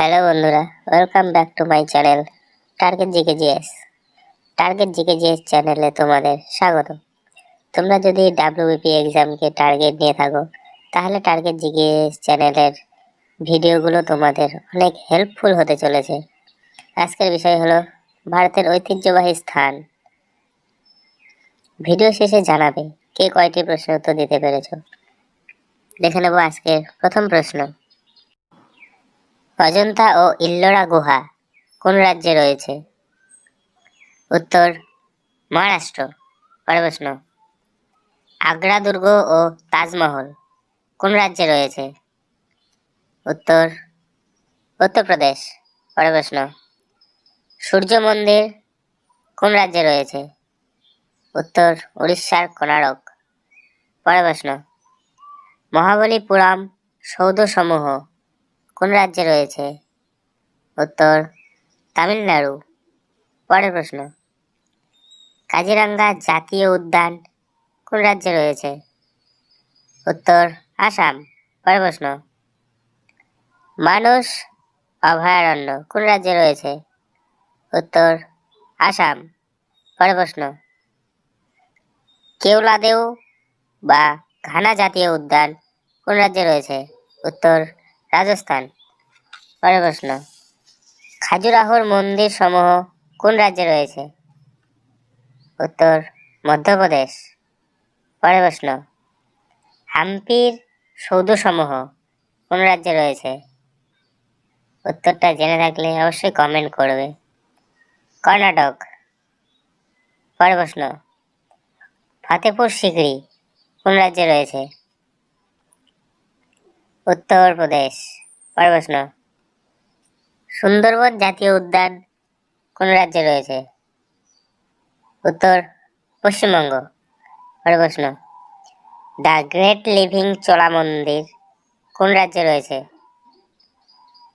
Hello বন্ধুরা welcome back to my channel target GK GS target GK GS চ্যানেলে তোমাদের স্বাগত। তোমরা যদি ডাব্লিউবিপি এক্সামকে টার্গেট নিয়ে থাকো, তাহলে টার্গেট জিকেএস চ্যানেলের ভিডিওগুলো তোমাদের অনেক হেল্পফুল হতে চলেছে। আজকের বিষয় হলো, ভারতের ঐতিহ্যবাহী স্থান। ভিডিও শেষে জানাবে, কে কয়টি প্রশ্নের উত্তর দিতে পেরেছ? দেখে নেব আজকের প্রথম প্রশ্ন। অজন্তা ও ইল্লোরা গুহা কোন রাজ্যে রয়েছে? উত্তর, মহারাষ্ট্র, পরের প্রশ্ন। আগ্রা, দুর্গ ও তাজমহল কোন রাজ্যে রয়েছে? উত্তর, উত্তরপ্রদেশ, পরের প্রশ্ন। সূর্য মন্দির কোন রাজ্যে রয়েছে? উত্তর, উড়িষ্যার কোনারক পরের প্রশ্ন। মহাবলীপুরম সৌধসমূহ কোন রাজ্যে রয়েছে? উত্তর, তামিলনাড়ু। পরের প্রশ্ন। কাজিরাঙ্গা জাতীয় উদ্যান কোন রাজ্যে রয়েছে? উত্তর, আসাম। পরের প্রশ্ন। মানুষ অভয়ারণ্য কোন রাজ্যে রয়েছে? উত্তর, আসাম। পরের প্রশ্ন। কেওলাদেও বা ঘানা জাতীয় উদ্যান কোন রাজ্যে রয়েছে? উত্তর রাজস্থান। পরের প্রশ্ন খাজুরাহোর মন্দির সমূহ কোন রাজ্যে রয়েছে? উত্তর, মধ্যপ্রদেশ। পরের প্রশ্ন, হাম্পির সৌধসমূহ কোন রাজ্যে রয়েছে? উত্তরটা জেনে থাকলে অবশ্যই কমেন্ট করবে। কর্ণাটক। পরের প্রশ্ন ফতেপুর সিকরি কোন রাজ্যে রয়েছে? উত্তরপ্রদেশ। পরের প্রশ্ন। সুন্দরবন জাতীয় উদ্যান কোন রাজ্যে রয়েছে? উত্তর পশ্চিমবঙ্গ। পরের প্রশ্ন। দ্য গ্রেট লিভিং চোলা মন্দির কোন রাজ্যে রয়েছে?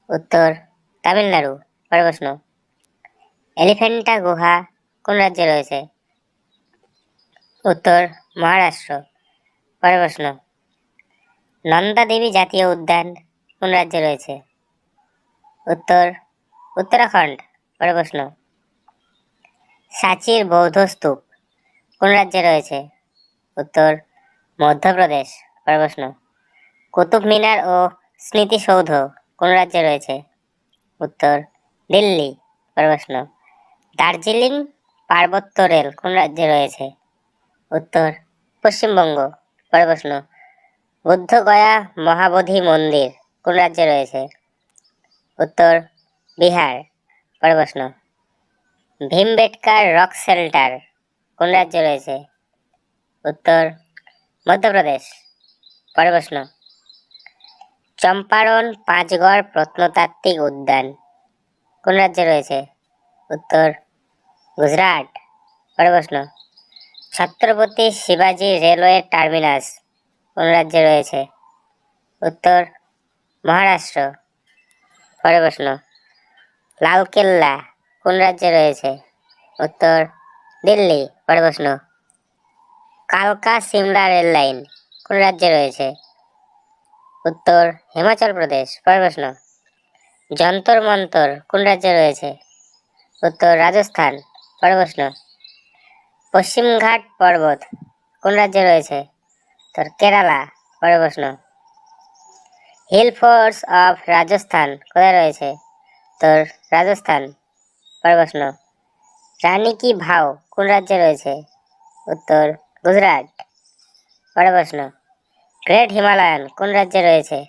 উত্তর তামিলনাড়ু। পরের প্রশ্ন। এলিফেন্টা গুহা কোন রাজ্যে রয়েছে? উত্তর মহারাষ্ট্র। পরের প্রশ্ন। নন্দা দেবী জাতীয় উদ্যান কোন রাজ্যে রয়েছে? উত্তর, উত্তরাখণ্ড। পরের প্রশ্ন। সাচির বৌদ্ধ স্তূপ কোন রাজ্যে রয়েছে? উত্তর, মধ্যপ্রদেশ। পরের প্রশ্ন। কুতুব মিনার ও স্মৃতিসৌধ কোন রাজ্যে রয়েছে? উত্তর, দিল্লি। পরের প্রশ্ন। দার্জিলিং পার্বত্য রেল কোন রাজ্যে রয়েছে? উত্তর, পশ্চিমবঙ্গ। পরের প্রশ্ন। বুদ্ধগয়া মহাবোধি মন্দির কোন রাজ্যে রয়েছে? উত্তর, বিহার। পরের প্রশ্ন। ভীমবেটকার রক শেল্টার কোন রাজ্যে রয়েছে? উত্তর, মধ্যপ্রদেশ। পরের প্রশ্ন। চম্পারণ পাঁচগড় প্রত্নতাত্ত্বিক উদ্যান কোন রাজ্যে রয়েছে? উত্তর, গুজরাট। পরের প্রশ্ন। ছত্রপতি শিবাজি রেলওয়ে টার্মিনাস কোন রাজ্যে রয়েছে? উত্তর মহারাষ্ট্র। পরের প্রশ্ন, লালকেল্লা কোন রাজ্যে রয়েছে? উত্তর দিল্লি। পরের প্রশ্ন, কালকা সিমলা রেল লাইন কোন রাজ্যে রয়েছে? উত্তর হিমাচল প্রদেশ। পরের প্রশ্ন, যন্তর মন্তর কোন রাজ্যে রয়েছে? উত্তর রাজস্থান। পরের প্রশ্ন, পশ্চিমঘাট পর্বত কোন রাজ্যে রয়েছে? তোর কেরালা পরের প্রশ্ন। হিল ফোর্স অফ রাজস্থান, কোথায় রয়েছে? তোর রাজস্থান পরের প্রশ্ন। রানী কি ভাও, কোন রাজ্যে রয়েছে? উত্তর, গুজরাট পরের প্রশ্ন। গ্রেট হিমালয়ান, কোন রাজ্যে রয়েছে?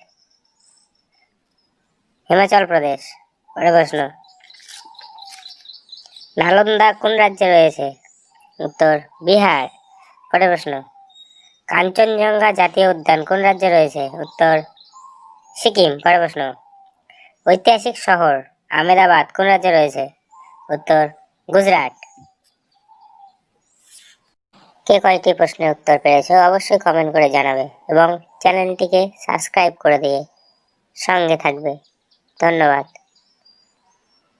হিমাচল প্রদেশ পরের প্রশ্ন। নালন্দা কোন রাজ্যে রয়েছে? উত্তর, বিহার পরের প্রশ্ন। কাঞ্চনজঙ্ঘা জাতীয় উদ্যান, কোন রাজ্যে রয়েছে? উত্তর সিকিম, পরের প্রশ্ন। ঐতিহাসিক শহর আহমেদাবাদ, কোন রাজ্যে রয়েছে? উত্তর গুজরাট। কে কয়েকটি প্রশ্নের উত্তর পেরেছ অবশ্যই কমেন্ট করে জানাবে এবং চ্যানেলটিকে সাবস্ক্রাইব করে দিয়ে সঙ্গে থাকবে। ধন্যবাদ।